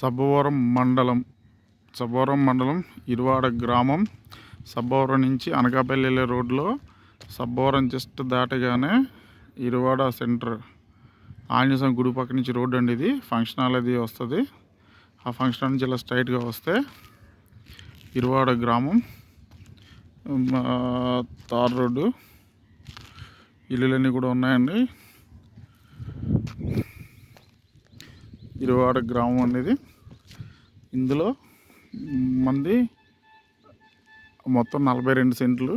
సబ్బవరం మండలం సబ్బవరం మండలం ఇరువాడ గ్రామం సబ్బవరం నుంచి అనకాపల్లి వెళ్ళే రోడ్లో సబ్బవరం జస్ట్ దాటగానే ఇరువాడ సెంటర్ ఆంజనేయ గుడి పక్క నుంచి రోడ్డు అండి ఇది. ఫంక్షన్ హాల్ అది వస్తుంది. ఆ ఫంక్షన్ హాల్ నుంచి ఇలా స్ట్రైట్గా వస్తే ఇరువాడ గ్రామం మా తార్ రోడ్డు. ఇల్లులన్నీ కూడా ఉన్నాయండి. ఇరువాడ గ్రామం అనేది ఇందులో మంది మొత్తం నలభై రెండు సెంట్లు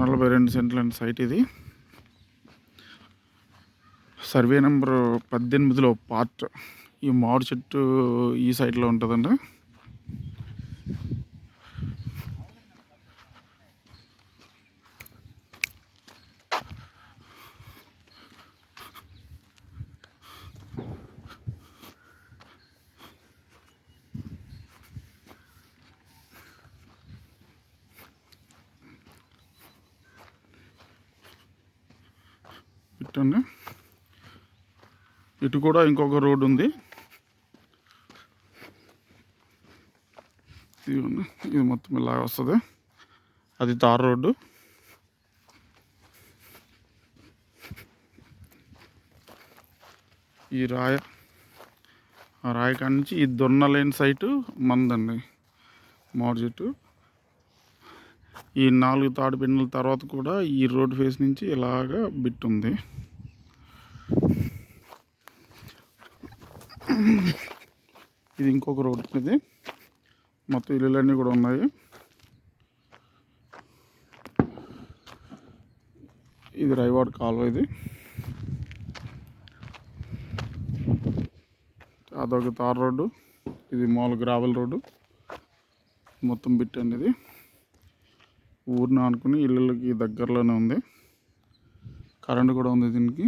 నలభై రెండు సెంట్లు అండి సైట్ ఇది. సర్వే నెంబర్ పద్దెనిమిదిలో పార్ట్ ఈ మామిడి చెట్టు ఈ సైడ్లో ఉంటుందండి. పెట్టండి. ఇటు కూడా ఇంకొక రోడ్ ఉంది. ఇదిగోండి ఇది మొత్తం ఇలా వస్తుంది. అది తార్ రోడ్డు. ఈ రాయ ఆ రాయి కాడ నుంచి ఈ దొన్నలేని సైటు మందండి. మామిడి చెట్టు ఈ నాలుగు తాడు పిన్నెల తర్వాత కూడా ఈ రోడ్ ఫేస్ నుంచి ఇలాగా బిట్ ఉంది. ఇది ఇంకొక రోడ్ ఇది. మొత్తం ఇల్లులన్నీ కూడా ఉన్నాయి. ఇది రైవాడ్ కాలువ ఇది. అదొక తార్ రోడ్డు. ఇది మామూలు గ్రావెల్ రోడ్డు. మొత్తం బిట్ అనేది. ఊరిని ఆనుకుని ఇళ్ళకి దగ్గరలోనే ఉంది. కరెంటు కూడా ఉంది దీనికి.